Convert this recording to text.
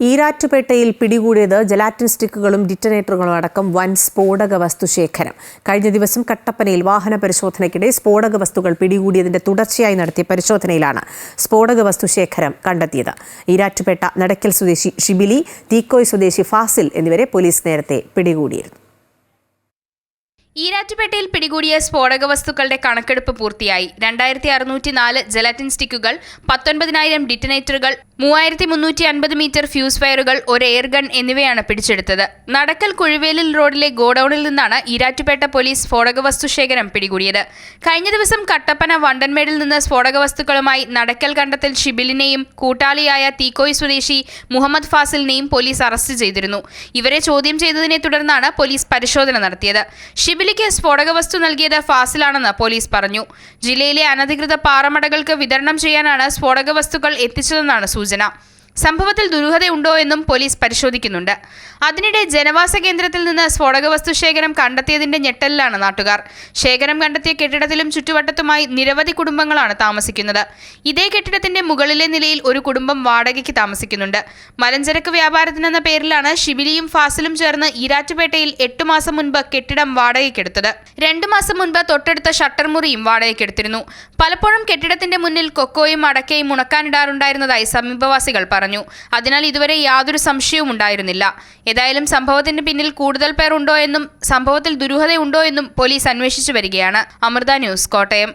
ഈരാറ്റുപേട്ടയിൽ പിടികൂടിയത് ജലാറ്റിൻ സ്റ്റിക്കുകളും ഡിറ്റനേറ്ററുകളും അടക്കം വൻ സ്ഫോടക വസ്തുശേഖരം കഴിഞ്ഞ ദിവസം കട്ടപ്പനയിൽ വാഹന പരിശോധനയ്ക്കിടെ സ്ഫോടക വസ്തുക്കൾ പിടികൂടിയതിന്റെ തുടർച്ചയായി നടത്തിയ പരിശോധനയിലാണ് സ്ഫോടക വസ്തുശേഖരം കണ്ടെത്തിയത്. ഈരാറ്റുപേട്ട നടക്കൽ സ്വദേശി ഷിബിലി തീക്കോയ് സ്വദേശി ഫാസിൽ എന്നിവരെ പോലീസ് നേരത്തെ പിടികൂടിയിരുന്നു. ഈരാറ്റുപേട്ടയിൽ പിടികൂടിയ സ്ഫോടക വസ്തുക്കളുടെ കണക്കെടുപ്പ് പൂർത്തിയായി. രണ്ടായിരത്തി അറുന്നൂറ്റി നാല് ജലാറ്റിൻ സ്റ്റിക്കുകൾ പത്തൊൻപതിനായിരം ഡിറ്റനേറ്ററുകൾ മൂവായിരത്തി മുന്നൂറ്റി അൻപത് മീറ്റർ ഫ്യൂസ് വയറുകൾ ഒരു എയർഗൺ എന്നിവയാണ് പിടിച്ചെടുത്തത്. നടക്കൽ കുഴുവേലിൽ റോഡിലെ ഗോഡൌണിൽ നിന്നാണ് ഈരാറ്റുപേട്ട പോലീസ് സ്ഫോടക വസ്തു ശേഖരം പിടികൂടിയത്. കഴിഞ്ഞ ദിവസം കട്ടപ്പന വണ്ടൻമേടിൽ നിന്ന് സ്ഫോടക വസ്തുക്കളുമായി നടക്കൽ കണ്ടത്തിൽ ഷിബിലിനെയും കൂട്ടാളിയായ തീക്കോയ് സ്വദേശി മുഹമ്മദ് ഫാസിലിനെയും പോലീസ് അറസ്റ്റ് ചെയ്തിരുന്നു. ഇവരെ ചോദ്യം ചെയ്തതിനെ തുടർന്നാണ് പോലീസ് പരിശോധന നടത്തിയത്. ഷിബിലിക്ക് സ്ഫോടക വസ്തു നൽകിയത് ഫാസിലാണെന്ന് പോലീസ് പറഞ്ഞു. ജില്ലയിലെ അനധികൃത പാറമടകൾക്ക് വിതരണം ചെയ്യാനാണ് സ്ഫോടക വസ്തുക്കൾ എത്തിച്ചതെന്നാണ് സൂചന. സംഭവത്തിൽ ദുരൂഹതയുണ്ടോ എന്നും പോലീസ് പരിശോധിക്കുന്നുണ്ട്. അതിനിടെ ജനവാസ കേന്ദ്രത്തിൽ നിന്ന് സ്ഫോടക വസ്തു ശേഖരം കണ്ടെത്തിയതിന്റെ ഞെട്ടലിലാണ് നാട്ടുകാർ. ശേഖരം കണ്ടെത്തിയ കെട്ടിടത്തിലും ചുറ്റുവട്ടത്തുമായി നിരവധി കുടുംബങ്ങളാണ് താമസിക്കുന്നത്. ഇതേ കെട്ടിടത്തിന്റെ മുകളിലെ നിലയിൽ ഒരു കുടുംബം വാടകയ്ക്ക് താമസിക്കുന്നുണ്ട്. മലഞ്ചരക്ക് വ്യാപാരത്തിനെന്ന പേരിലാണ് ഷിബിലിയും ഫാസിലും ചേർന്ന് ഈരാറ്റുപേട്ടയിൽ എട്ടു മാസം മുൻപ് കെട്ടിടം വാടകയ്ക്കെടുത്തത്. രണ്ടു മാസം മുൻപ് തൊട്ടടുത്ത ഷട്ടർ മുറിയും വാടകയ്ക്കെടുത്തിരുന്നു. പലപ്പോഴും കെട്ടിടത്തിന്റെ മുന്നിൽ കൊക്കോയും അടക്കയും ഉണക്കാനിടാറുണ്ടായിരുന്നതായി സമീപവാസികൾ പറഞ്ഞു. അതിനാൽ ഇതുവരെ യാതൊരു സംശയവും ഉണ്ടായിരുന്നില്ല. ഏതായാലും സംഭവത്തിന് പിന്നിൽ കൂടുതൽ പേർ ഉണ്ടോ എന്നും സംഭവത്തിൽ ദുരൂഹതയുണ്ടോ എന്നും പോലീസ് അന്വേഷിച്ചു വരികയാണ്. അമൃത ന്യൂസ് കോട്ടയം.